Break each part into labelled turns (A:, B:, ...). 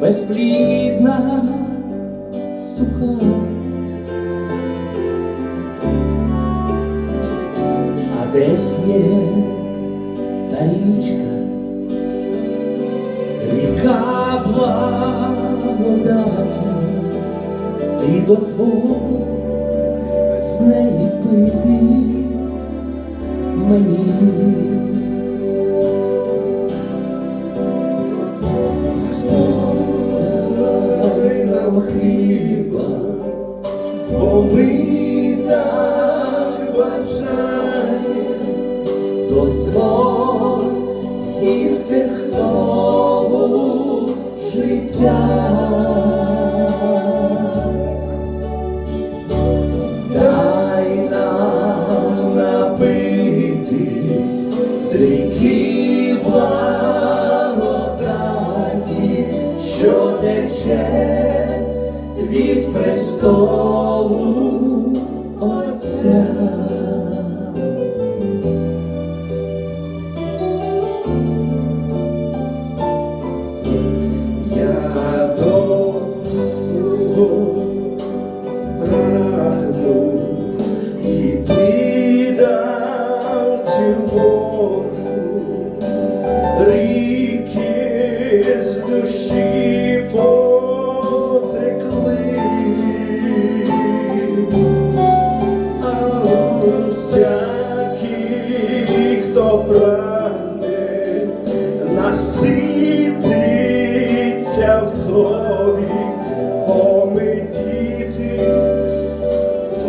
A: безплідна суха. А десь є та річка, ріка благодаті, ти дозволь з неї впити мені. Бажаємо, дозволь їсти столу життя. Престолу Отця.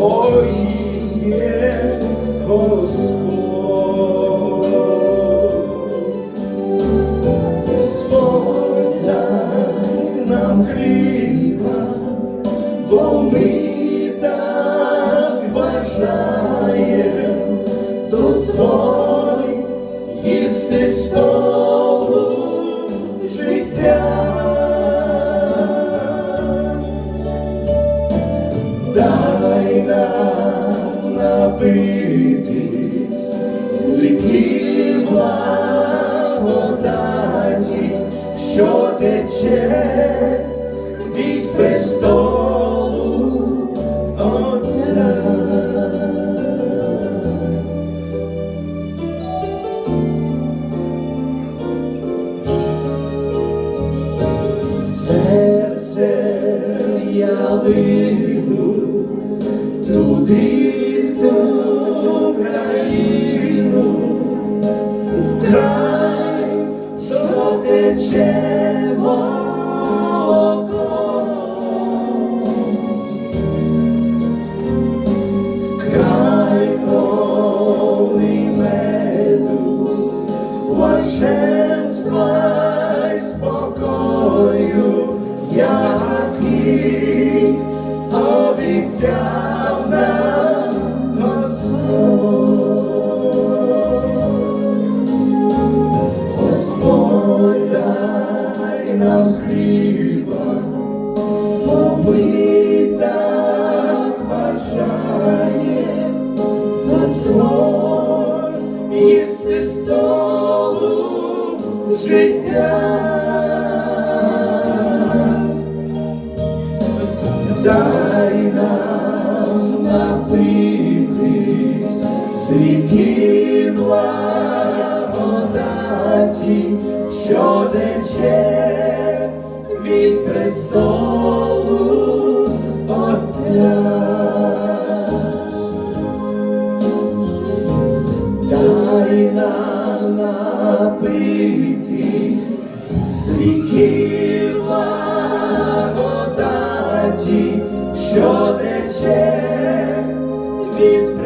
A: Твоє Господь. Господь, дай нам хліба, бо ми так бажаємо, дозволь їсти столу життя. Дай нам напитись з благодаті, що тече від престолу Отця. Серцем я лину туди в країну, в край, що тече молоко, в край меду, блаженства спокою, який обіцяв життя. Дай нам напитись з ріки благодаті, що тече від престолу Отця. напитись що тече від.